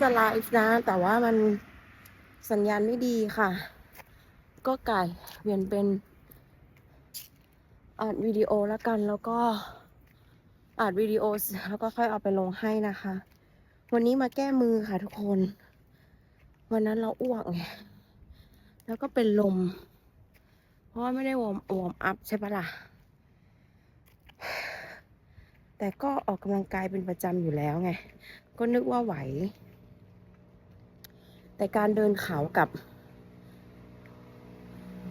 จะไลฟ์นะ แต่ว่ามันสัญญาณไม่ดีค่ะ ก็ไก่เปลี่ยนเป็นอัดวิดีโอแล้วกันแล้วก็อัดวิดีโอแล้วก็ค่อยเอาไปลงให้นะคะ วันนี้มาแก้มือค่ะทุกคน วันนั้นเราอ้วกไงแล้วก็เป็นลม เพราะว่าไม่ได้วอร์มวอร์มอัพใช่ปะล่ะ แต่ก็ออกกำลังกายเป็นประจำอยู่แล้วไง ก็นึกว่าไหว แต่การเดินเขากับ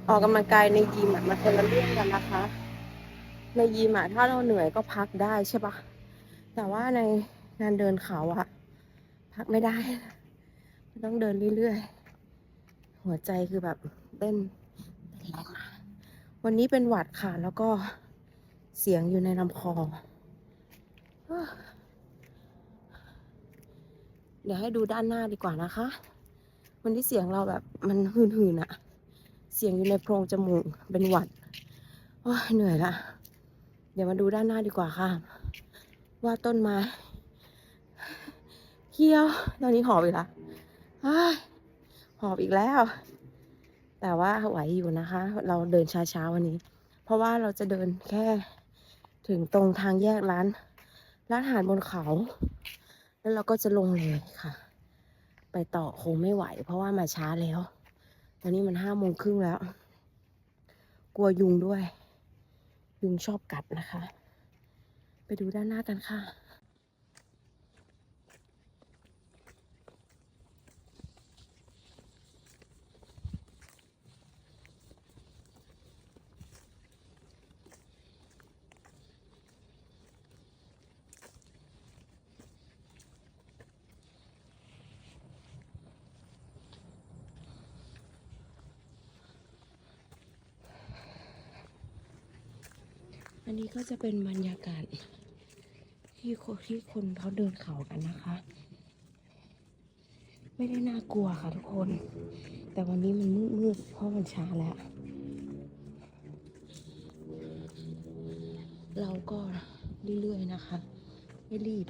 ออกกำลังกายในยิมมันคนละเรื่องกันนะคะ ในยิมถ้าเราเหนื่อยก็พักได้ใช่ปะแต่ว่าในงานเดินเขาอะพักไม่ได้ ต้องเดินเรื่อยๆ หัวใจคือแบบเต้นแรงวันนี้เป็นหวัดค่ะ แล้วก็เสียงอยู่ในลำคอ เดี๋ยวให้ดูด้านหน้าดีกว่านะคะ วันที่เสียงเราแบบมันหืนๆอะเสียงอยู่ในโพรงจมูกเป็นหวัดโอ้เหนื่อยละ เดี๋ยวมาดูด้านหน้าดีกว่าค่ะ ว่าต้นไม้เขียว ตอนนี้หอบอีกละอ้ายหอบอีกแล้ว แต่ว่าไหวอยู่นะคะ เราเดินช้าๆวันนี้ เพราะว่าเราจะเดินแค่ถึงตรงทางแยกร้าน ร้านอาหารบนเขา แล้วเราก็จะลงเลยค่ะ ไปต่อคงไม่ไหว เพราะว่ามาช้าแล้ว ตอนนี้มันห้าโมงครึ่งแล้ว กลัวยุงด้วย ยุงชอบกัดนะคะ ไปดูด้านหน้ากันค่ะ อันนี้ก็จะเป็นบรรยากาศที่คที่คนเขาเดินเขากันนะคะ ไม่ได้น่ากลัวค่ะทุกคน แต่วันนี้มันมืดๆเพราะมันช้าแล้ว เราก็เรื่อยๆนะคะ ไม่รีบ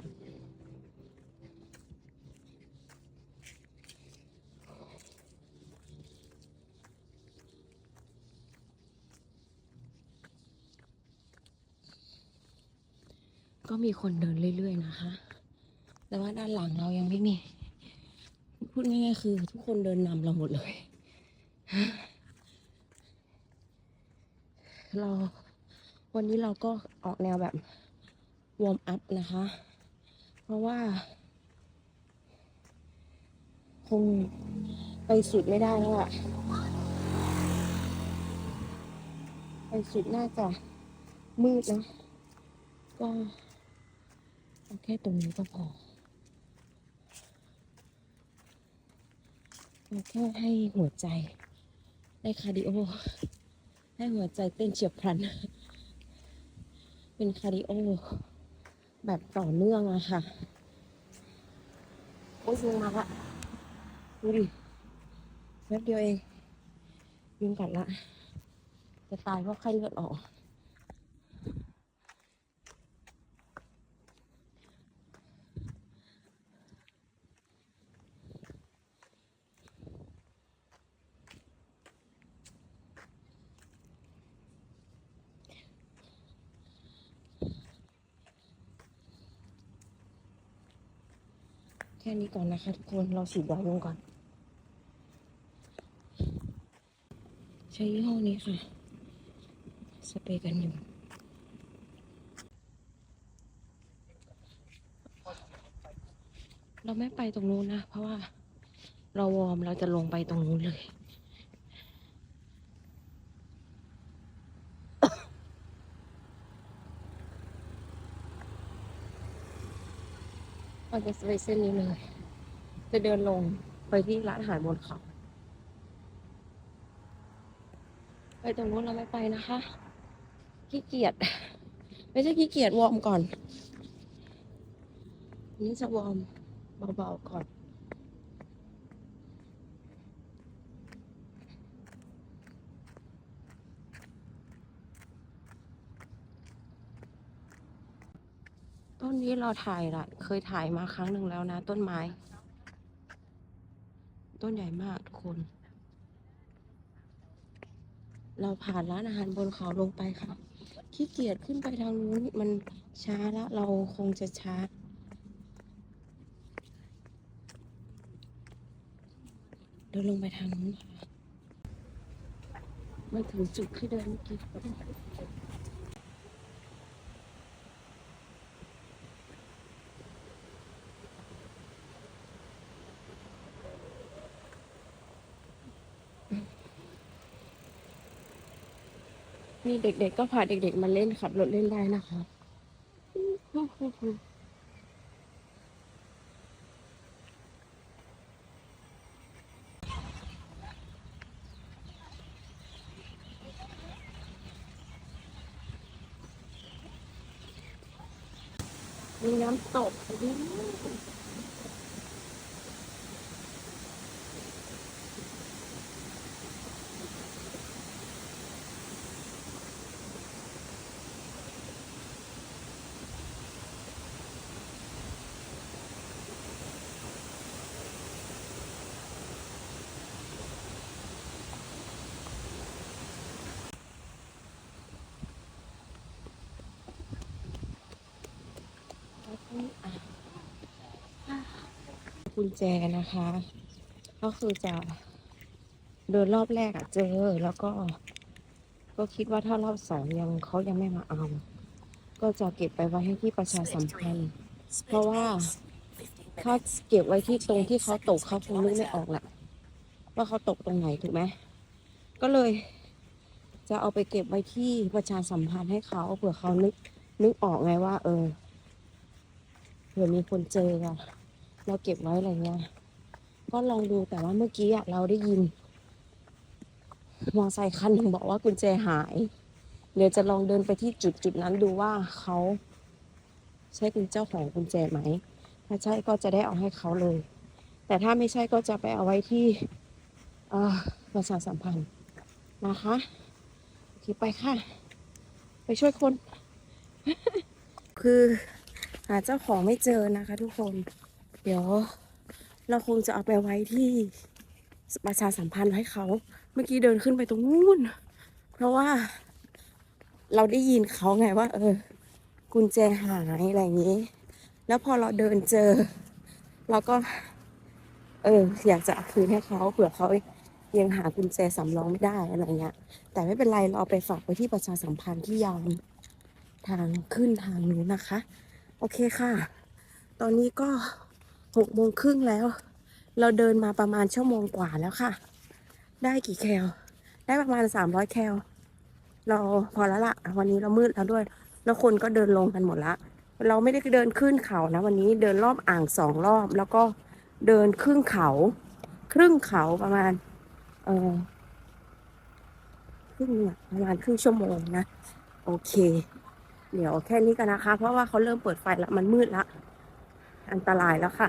ก็มีคนเดินเรื่อย ๆ นะคะ แต่ว่าด้านหลังเรายังไม่มี พูดง่ายๆคือ ทุกคนเดินนำเราหมดเลย เราวันนี้เราก็ออกแนวแบบวอร์มอัพนะคะ เพราะว่า คงไปสุดไม่ได้แล้วอะไปสุดน่าจะมืดนะก็ ค่ตรงนี้ก็พอเอาแค่ให้หัวใจ ได้คาร์ดิโอ ให้หัวใจเต้นเฉียบพลัน เป็นคาร์ดิโอ แบบต่อเนื่องอะค่ะ โอ้ยยุงมาละดูดิแป๊บเดียวเอง ยุงกัดละ จะตายเพราะไข้เลือดออก แค่นี้ก่อนนะคะทุกคนเราสีดยาลงก่อน ใช้ยี่ห้อนี้ค่ะ สเปรย์กันยุงเราไม่ไปตรงนู้นนะ เพราะว่าเราวอร์มเราจะลงไปตรงนู้นเลย เราจะไปเส้นนี้เลยจะเดินลงไปที่ร้านอาหารบนเขาไปตรงนู้นเราไม่ไปนะคะขี้เกียจไม่ใช่ขี้เกียจวอร์มก่อนอันนี่จะวอร์มเบาๆก่อน ต้นนี้เราถ่ายละเคยถ่ายมาครั้งหนึ่งแล้วนะ ต้นไม้ ต้นใหญ่มากทุกคน เราผ่านร้านอาหารบนเขาลงไปค่ะขี้เกียจขึ้นไปทางนู้นมันช้าล้วเราคงจะช้าเดินลงไปทางนู้นค่ะมันถึงจุดที่เดินเมื่อกี้ นี่เด็กๆก็พาเด็กๆมาเล่นขับรถเล่นได้นะคะมีน้ำตกด้วย กุญแจนะคะ ก็คือจะเดินรอบแรกอะเจอแล้วก็ ก็คิดว่าถ้ารอบสองยังเขายังไม่มาเอา ก็จะเก็บไปไว้ให้ที่ประชาสัมพันธ์ เพราะว่าถ้าเก็บไว้ที่ตรงที่เขาตกเขาคงนึกไม่ออกแหละว่าเขาตกตรงไหนถูกไหมก็เลยจะเอาไปเก็บไว้ที่ประชาสัมพันธ์ให้เขาเผื่อเขานึกนึกออกไงว่า เออ ผื่อมีคนเจออะเราเก็บไว้อะไรเงี้ย ก็ลองดูแต่ว่าเมื่อกี้อะเราได้ยิน มอไซค์คันหนึ่งบอกว่ากุญแจหาย เดี๋ยวจะลองเดินไปที่จุดจุดนั้นดูว่าเขาใช่คุณเจ้าของกุญแจไหม ถ้าใช่ก็จะได้เอาให้เขาเลย แต่ถ้าไม่ใช่ก็จะไปเอาไว้ที่ประชาสัมพันธ์นะคะโอเคไปค่ะ ไปช่วยคน คือ หาเจ้าของไม่เจอนะคะ ทุกคน เดี๋ยว เราคงจะเอาไปไว้ที่ประชาสัมพันธ์ให้เขา เมื่อกี้เดินขึ้นไปตรงนู้น เพราะว่า เราได้ยินเขาไงว่า เออ กุญแจหายอะไรอย่างนี้ แล้วพอเราเดินเจอ เราก็ เออ อยากจะเอาคืนให้เขาเผื่อเขายังหากุญแจสำรองไม่ได้อะไรเงี้ย แต่ไม่เป็นไรเราเอาไปฝากไว้ที่ประชาสัมพันธ์ที่ยามทางขึ้นทางนู้นนะคะ โอเคค่ะ ตอนนี้ก็หกโมงครึ่งแล้ว เราเดินมาประมาณชั่วโมงกว่าแล้วค่ะ ได้กี่แคล ได้ประมาณสามร้อยแคล เราพอแล้วละวันนี้เรามืดแล้วด้วย แล้วคนก็เดินลงกันหมดละ เราไม่ได้เดินขึ้นเขานะ วันนี้เดินรอบอ่างสองรอบ แล้วก็เดินครึ่งเขา ครึ่งเขาประมาณ เออครึ่งเนี่ยประมาณครึ่งชั่วโมงนะ โอเค เดี๋ยวแค่นี้กันนะคะ เพราะว่าเขาเริ่มเปิดไฟแล้วมันมืดละอันตรายแล้วค่ะ